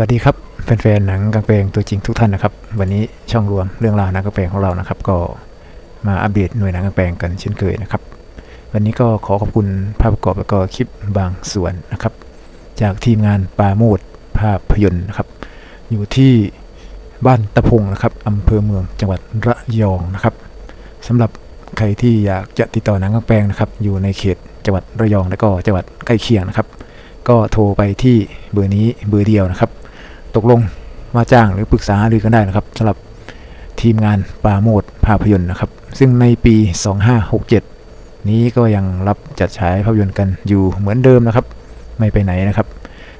วัสดีครับแฟนๆหนังกางแปลงตัวจริงทุกท่านนะครับ วันนี้ช่องรวมเรื่องราวหนังกางแปลงของเรานะครับ ก็มาอัปเดตหน่วยหนังกางแปลงกันเช่นเคยนะครับ วันนี้ก็ขอขอบคุณภาพประกอบแล้วก็คลิปบางส่วนนะครับ จากทีมงานปาโมดภาพยนตร์นะครับ อยู่ที่บ้านตะพงนะครับอำเภอเมืองจังหวัดระยองนะครับสำหรับใครที่อยากจะติดต่อหนังกางแปลงนะครับ อยู่ในเขตจังหวัดระยองและก็จังหวัดใกล้เคียงนะครับ ก็โทรไปที่เบอร์นี้เบอร์เดียวนะครับ ตกลงว่าจ้างหรือปรึกษาหรือกันได้นะครับสำหรับทีมงานปราโมดภาพยนตร์นะครับ ซึ่งในปี 2567 นี้ก็ยังรับจัดฉายภาพยนตร์กันอยู่เหมือนเดิมนะครับ ไม่ไปไหนนะครับ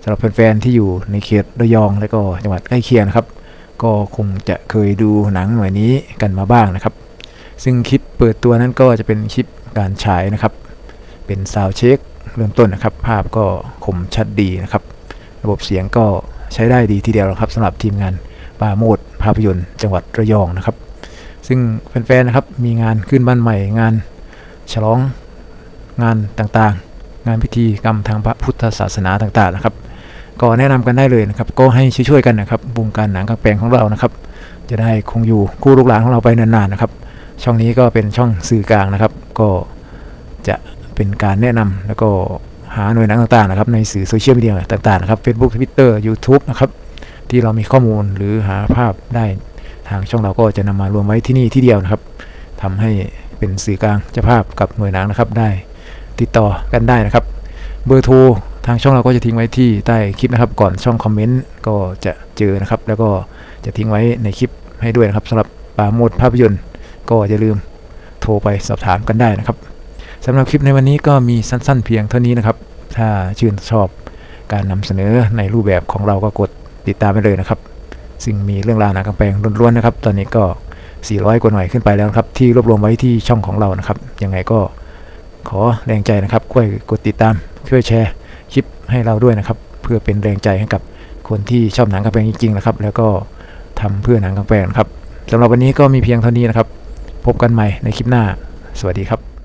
สำหรับแฟนๆที่อยู่ในเขตระยองและก็จังหวัดใกล้เคียงนะครับ ก็คงจะเคยดูหนังหน่วยนี้กันมาบ้างนะครับ ซึ่งคลิปเปิดตัวนั้นก็จะเป็นคลิปการฉายนะครับ เป็นซาวเช็คเริ่มต้นนะครับ ภาพก็คมชัดดีนะครับ ระบบเสียงก็ ใช้ได้ดีทีเดียวครับสำหรับทีมงานปาโมดภาพยนตร์จังหวัดระยองนะครับ ซึ่งแฟนๆนะครับมีงานขึ้นบ้านใหม่งานฉลองงานต่างๆ งานพิธีกรรมทางพระพุทธศาสนาต่างๆนะครับ ก็แนะนำกันได้เลยนะครับ ก็ให้ช่วยๆกันนะครับวงการหนังกางแปลงของเรานะครับ จะได้คงอยู่คู่ลูกหลานของเราไปนานๆนะครับ ช่องนี้ก็เป็นช่องสื่อกลางนะครับ ก็จะเป็นการแนะนำแล้วก็าหน่วยหนังต่างๆนะครับในสื่อโซเชียลมีเดียต่างๆนะครับ Facebook Twitter YouTube นะครับที่เรามีข้อมูลหรือหาภาพได้ทางช่องเราก็จะนำมารวมไว้ที่นี่ที่เดียวนะครับทำให้เป็นสื่อกลางเจ้าภาพกับหน่วยหนังนะครับ ได้ติดต่อกันได้นะครับ เบอร์โทรทางช่องเราก็จะทิ้งไว้ที่ใต้คลิปนะครับ ก่อนช่องคอมเมนต์ก็จะเจอนะครับ แล้วก็จะทิ้งไว้ในคลิปให้ด้วยนะครับสำหรับปาโมดภาพยนตร์ ก็อย่าลืมโทรไปสอบถามกันได้นะครับ สำหรับคลิปในวันนี้ก็มีสั้นๆเพียงเท่านี้นะครับ ถ้าชื่นชอบการนำเสนอในรูปแบบของเราก็กดติดตามไปเลยนะครับ ซึ่งมีเรื่องราวหนังกางแปลงล้วนๆนะครับ ตอนนี้ก็ 400 กว่าหน่วยขึ้นไปแล้วครับ ที่รวบรวมไว้ที่ช่องของเรานะครับ ยังไงก็ขอแรงใจนะครับช่วยกดติดตามช่วยแชร์คลิปให้เราด้วยนะครับ เพื่อเป็นแรงใจให้กับคนที่ชอบหนังกางแปลงจริงๆนะครับ แล้วก็ทำเพื่อหนังกางแปลงนะครับสำหรับวันนี้ก็มีเพียงเท่านี้นะครับ พบกันใหม่ในคลิปหน้า สวัสดีครับ